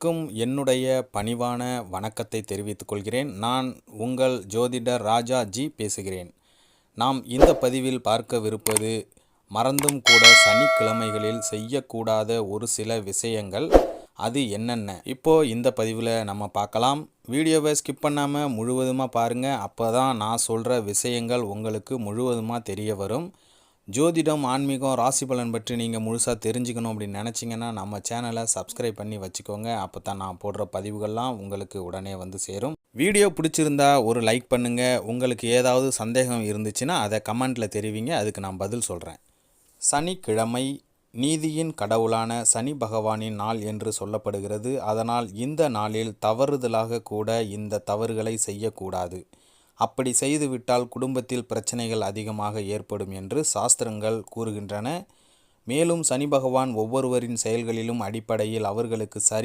அனைவருக்கும் என்னுடைய பணிவான வணக்கத்தை தெரிவித்துக் கொள்கிறேன். நான் உங்கள் ஜோதிடர் ராஜா ஜி பேசுகிறேன். நாம் இந்த பதிவில் பார்க்கவிருப்பது மறந்தும் கூட சனிக்கிழமைகளில் செய்யக்கூடாத ஒரு சில விஷயங்கள். அது என்னென்ன? இப்போ இந்த பதிவில் நம்ம பார்க்கலாம். வீடியோவை ஸ்கிப் பண்ணாமல் முழுவதுமாக பாருங்கள் அப்போ தான் நான் சொல்கிற விஷயங்கள் உங்களுக்கு முழுவதுமாக தெரிய வரும். ஜோதிடம் ஆன்மீகம் ராசி பலன் பற்றி நீங்கள் முழுசாக தெரிஞ்சுக்கணும் அப்படின்னு நினச்சிங்கன்னா நம்ம சேனலை சப்ஸ்கிரைப் பண்ணி வச்சுக்கோங்க. அப்போ தான் நான் போடுற பதிவுகள்லாம் உங்களுக்கு உடனே வந்து சேரும். வீடியோ பிடிச்சிருந்தா ஒரு லைக் பண்ணுங்கள் உங்களுக்கு ஏதாவது சந்தேகம் இருந்துச்சுன்னா அதை கமெண்ட்டில் தெரிவிங்க. அதுக்கு நான் பதில் சொல்கிறேன் சனிக்கிழமை நீதியின் கடவுளான சனி பகவானின் நாள் என்று சொல்லப்படுகிறது. அதனால் இந்த நாளில் தவறுதலாக கூட இந்த தவறுகளை செய்யக்கூடாது. அப்படி செய்துவிட்டால் குடும்பத்தில் பிரச்சனைகள் அதிகமாக ஏற்படும் என்று சாஸ்திரங்கள் கூறுகின்றன. மேலும் சனி பகவான் ஒவ்வொருவரின் செயல்களிலும் அடிப்படையில் அவர்களுக்கு சரி